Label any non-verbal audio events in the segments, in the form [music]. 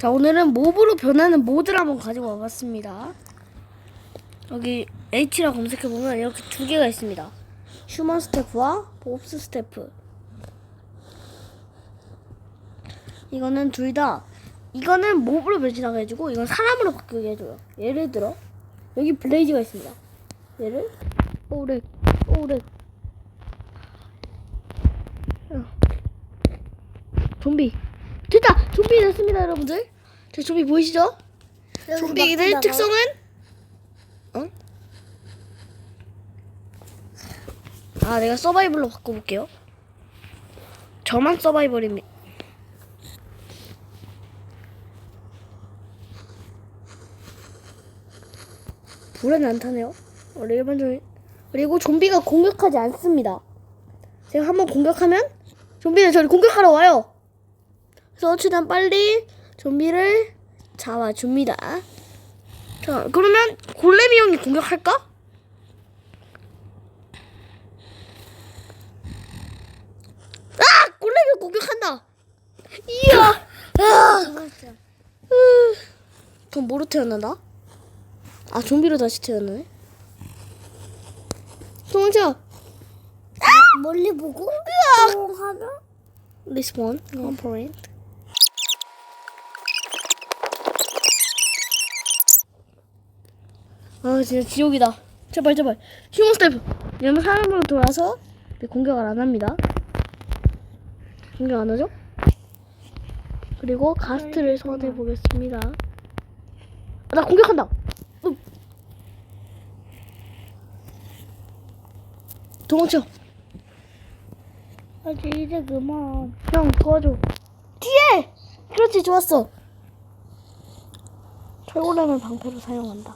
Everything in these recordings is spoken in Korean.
자 오늘은 몹으로 변하는 모드를 한번 가지고 와봤습니다. 여기 H라 검색해 보면 이렇게 두 개가 있습니다. 휴먼 스태프와 몹스 스태프. 이거는 둘 다 이거는 몹으로 변신하게 해주고 이건 사람으로 바뀌게 해줘요. 예를 들어 여기 블레이즈가 있습니다. 얘를 오렉 오렉 어. 좀비 됐다 좀비 됐습니다 여러분들 자 좀비 보이시죠? 좀비들 특성은? 어? 아 내가 서바이벌로 바꿔볼게요. 저만 서바이벌입니다. 불은 안 타네요. 원래 일반적인. 그리고 좀비가 공격하지 않습니다. 제가 한번 공격하면 좀비는 저를 공격하러 와요. 그래서 최대한 빨리 좀비를 잡아줍니다. 자, 그러면 골레미 형이 공격할까? 아! 골레미 형 공격한다! 이야! 아! 으, 그럼 뭐로 태어난다? 아, 좀비로 다시 태어나네? 도망쳐! 멀리 보고 똥 하면 리스폰, 컴포렌트. 아 진짜 지옥이다. 제발 제발. 휴먼 스태프. 왜냐면 사람으로 돌아서 공격을 안 합니다. 공격 안 하죠? 그리고 가스트를 소환해 보겠습니다. 아, 나 공격한다. 으. 도망쳐. 아직 이제 그만 형 도와줘. 뒤에. 그렇지 좋았어. 철골렘을 방패로 사용한다.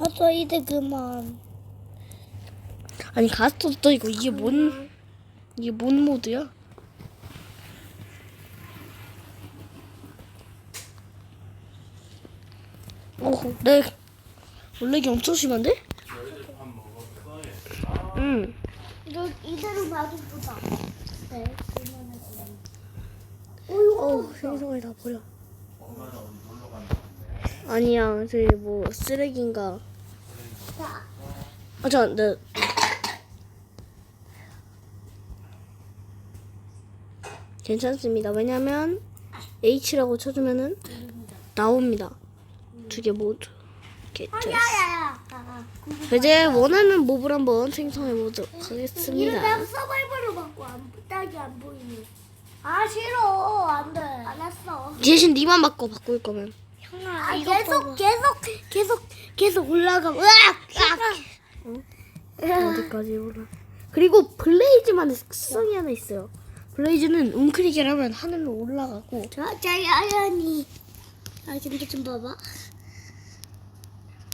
아저 이제 그만 아니 가스도 떠 있고 이게 뭔 이게 뭔 모드야? 어, 내 원래기 엄청 심한데? 응. 이거 이대로 놔둬보자 네 어, 생선을 다 버려. 아니야, 저기 뭐 쓰레기인가? 아, 잠깐, 내 괜찮습니다. 왜냐면 H라고 쳐주면은 나옵니다. 두 개 모두. 이렇게 됐어. 야야야 이제 원하는 몹을 한번 생성해 보도록 이거 하겠습니다. 내가 서바이벌로 바꿔 안, 딱이 안 보이네 아 싫어 안돼 안 했어 대신 니만 바꿔 바꿀 거면. 아, 계속 계속 계속 계속 올라가 으악 으악 어디까지 올라? 그리고 블레이즈만의 특성이 하나 있어요. 블레이즈는 웅크리기를 하면 하늘로 올라가고 자, 자, 야연이. 아, 근데 좀 봐봐.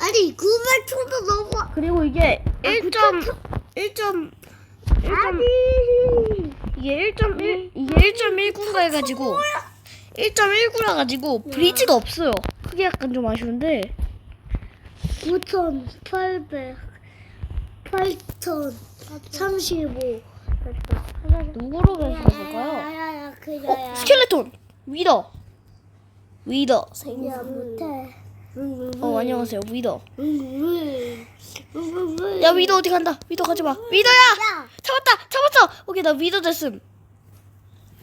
아니, 900초도 너무. 그리고 이게 1점 1점 아니. 이게 1.1 이게 1.19가 해가지고 1.19라 가지고 브리지가 없어요. 그게 약간 좀 아쉬운데 9,800. 8,035. 됐다. 누구로 변신해볼까요? 야야야, 그 어. 스켈레톤 위더 위더 생. 야, 못해. 어 안녕하세요 위더. 야 위더 어디 간다? 위더 가지 마. 위더야. 야, 잡았다 잡았어 오케이 나 위더 됐음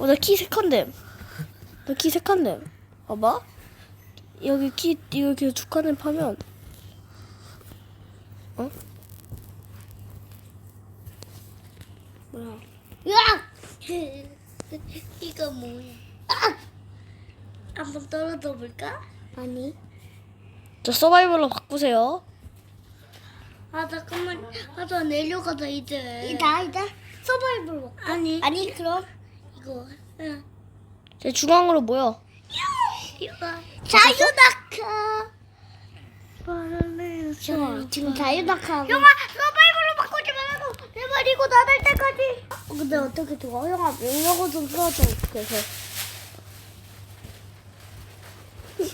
어 나 키 세컨댐 나 키 세컨댐 봐봐 여기 키 이렇게 두 칸을 파면 어? 뭐야? 으악! [laughs] 이거 뭐야? 아! 한번 떨어져 볼까? 아니. 저 서바이벌로 바꾸세요. 아 잠깐만. 하자 내려가자 이제. 이다 이다. 서바이벌 먹 아니. 아니 그럼. 이거. 응. 제 중앙으로 모여. 이거 자유다카 형아 지금 자유다카 형아 서바이벌로 바꾸지 말고. 내 말이고 나갈 때까지. 어, 근데 어떻게 좋아 형아 명령어 좀 써줘. 그래서.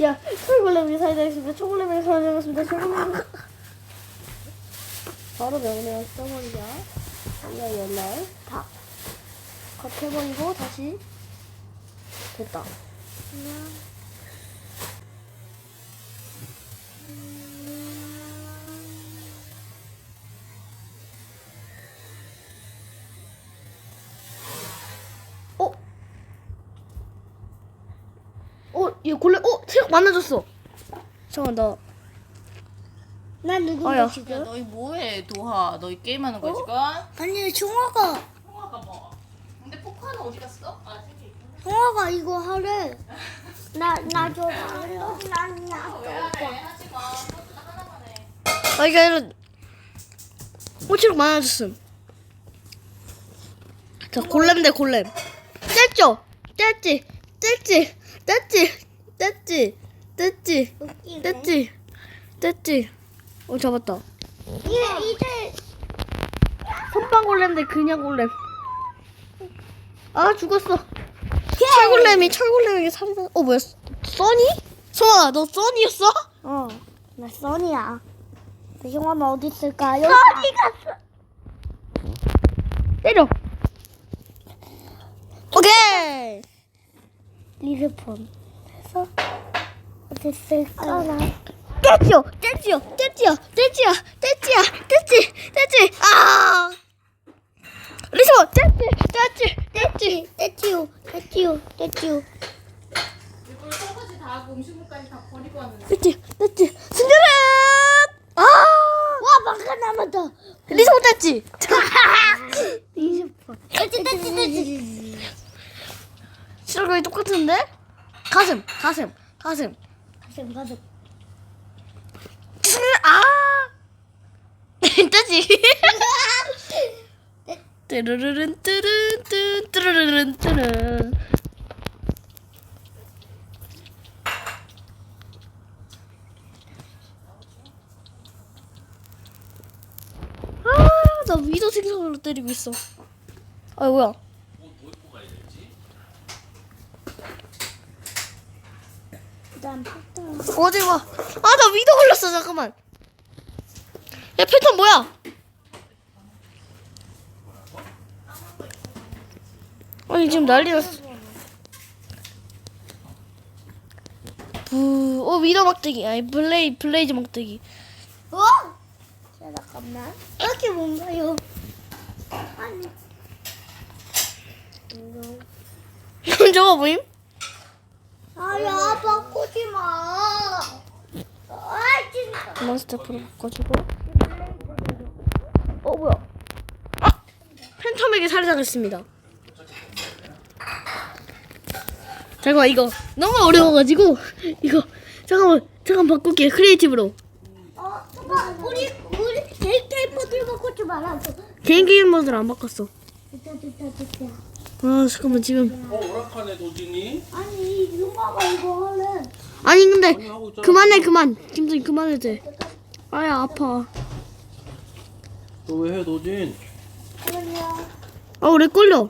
야 초콜릿이 사이다 있습니다. 초콜릿이 사이다 있습니다. 초콜릿 바로 명령을 써버리자. 연락 연락. 다 컷해버리고 다시. 됐다. 어? 얘 골래, 어, 체력 많아졌어. 잠깐, 나. 난 누군데 어여. 야, 지금? 너희 뭐해, 도하? 너희 게임하는 거야, 지금? 아니 종아가 통화가 뭐? 근데 포카는 어디 갔어? 아, 저기 있구나. 종아가 이거 하래. 나나 줘. 난나 왜 하래? 하지 마. 그것도 나 하나만 해. 아, 이게 아니라. 어, 체력 많아졌음. 자, 골렘 대 골렘. 뗐죠? 뗐지? 뗐지? 뗐지? 뗐지? 뗐지? 뗐지? 뗐지? 어, 잡았다. 이제 이제 선빵 골렘 대 그냥 골렘. 아 죽었어. 철골렘이 철골렘에게 살인한. 어 뭐야? 써니? 소아 너 써니였어? 어 나 써니야. 내 형아는 어디 있을까? 여기 써니 갔어. 때려. 오케이. 리르폰. 해서 어디 있을까? 나. 떼지요, 떼지요, 떼지요, 떼지요, 떼지야, 떼지, 떼지. 아. 리소, 떼지, 떼지, 떼지. 떼찌요, 떼찌요, 떼찌요. 이걸 설거지 다 하고 음식물까지 다 버리고 왔는데. 떼지, 떼지. 순결해. 아. 와 막가 남았다. 리소 떼지. 리르폰. 떼찌 떼찌 떼찌. 실력이 똑같은데? 가슴, 가슴, 가슴. 가슴 가슴. 아! [laughs] 뜨지? [laughs] 뜨르르른 뜨른 뜬 뜨르르른 뜨른 아, 나 위도 생선으로 때리고 있어. 아, 뭐야? 그다음 패턴. 어디 봐. 아, 나 위도 걸렸어. 잠깐만. 야, 패턴 뭐야? 아니, 지금 난리 났어. 부, 어, 위도 막대기. 아니, 블레이, 블레이즈 막대기. 어? 자 잠깐만. 이렇게 뭔가요? 아니. [laughs] 이거. 저거 뭐임? 아야 바꾸지 마. 아 진짜. 몬스터 프로 바꿔주고. 어, 뭐야? 아! 팬텀에게 살해당했습니다. 잠깐만, 이거 너무 어려워가지고, 이거, 잠깐만, 잠깐 바꿀게요. 크리에이티브로. 어 잠깐 우리 우리 개인 게임 모드를 바꾸지 말아줘. 개인 게임 모드를 안 바꿨어. 됐다 됐다 됐다. 아, 잠깐만, 지금. 어 오락하네 도진이 아니 이거 하래. 아니, 근데, 아니 있잖아 그만해, 그만. 김선이 그만해도 돼. 아야, 아파. 너왜 해 도진 그러냐. 아, 오래 걸려.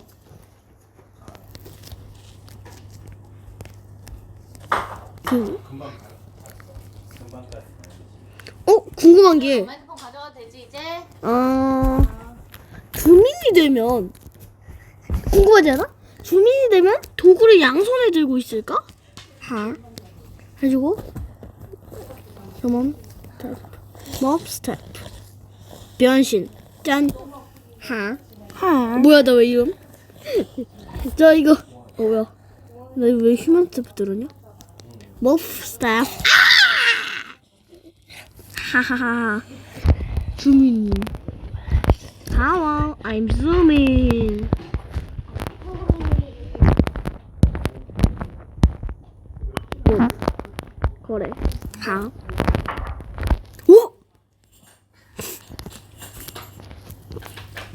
그, 금방 가요 금방 가 어, 궁금한 게, 엄마 핸드폰 가져가도 되지, 이제? 아, 주민이 되면, 궁금하지 않아? 주민이 되면 도구를 양손에 들고 있을까? 하. 해주고, 그만, 몹 스텝. 변신. 짠. 하. 하. 뭐야, 나 왜 이름? 저 이거, 어, 뭐야. 나 이거 왜 휴먼 스텝 들었냐? 몹 스텝. 하하하. 주민님. Hello, I'm zooming. 오. 그래. 하. 오!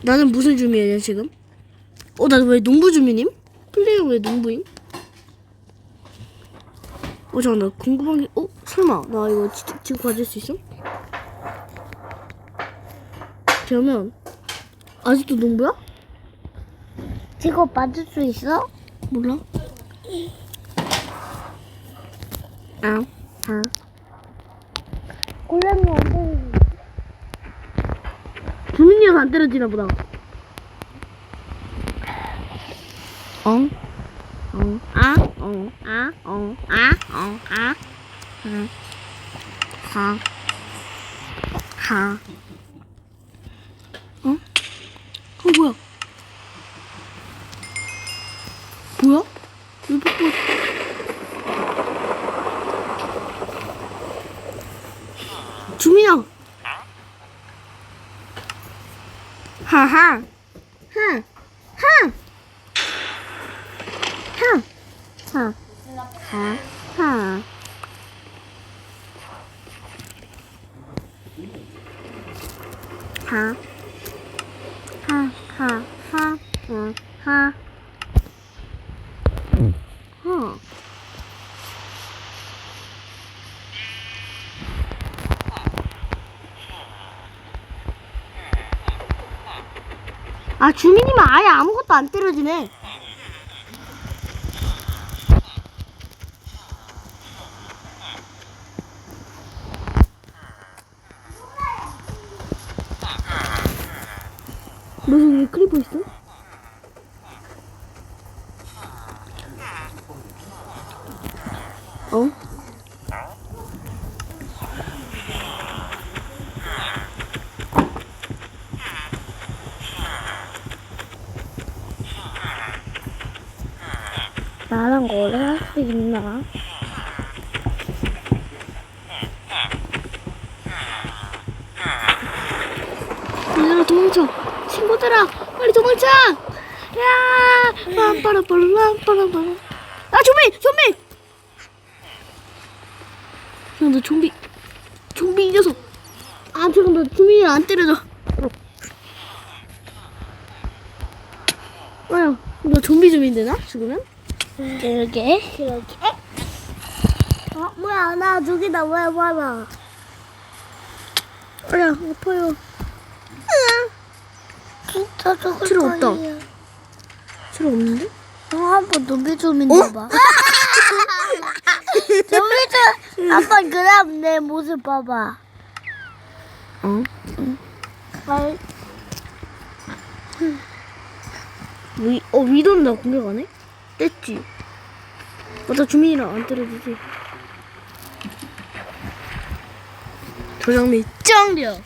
나는 무슨 주민이야 지금? 어, 나 왜 농부 주민임? 플레이어 왜 농부임? 어, 잠깐 나 궁금한 게, 어, 설마 나 이거 지, 지금 가질 수 있어? 그러면 아직도 농부야? 이거 맞을 수 있어? 몰라. 아, 아. 골렘이 안 되는. 주민이어서 안 때려지나 보다. 엉, 어, 아, 어, 아, 어, 아, 어, 아, 응, 하, 하, 어? 어, 뭐야? 뭐야? 왜 뽀뽀? 哈哈。哼哼哼哈。哈哈。哈哈。哈哈。嗯哈。 아 주민이면 아예 아무것도 안 때려주네. 너 여기 왜 크리퍼 있어? 어? 나랑 거래 할수 있나? 얘들아 도망쳐. 친구들아 빨리 도망쳐. 야 빰빠라빠라빰빠라빠라. 아 좀비 좀비! 야너 좀비 좀비 이 녀석. 아 잠깐 나 좀비를 안 때려줘. 아야 너 좀비 좀비 되나 죽으면? 그러게 그러게. 어 뭐야 나 저기다 왜 봐라. 아야 아파요 진짜 저거 필요 없다. 필요 없는데? 형 한번 좀비 좀 있나 봐. [laughs] 좀비 좀 한번 그럼 내 모습 봐봐. 어? 아, 위, 어 위도는 나 공격 안 해? 뗐지. 맞아 주민이랑 안 때려주지. 조정미 짱려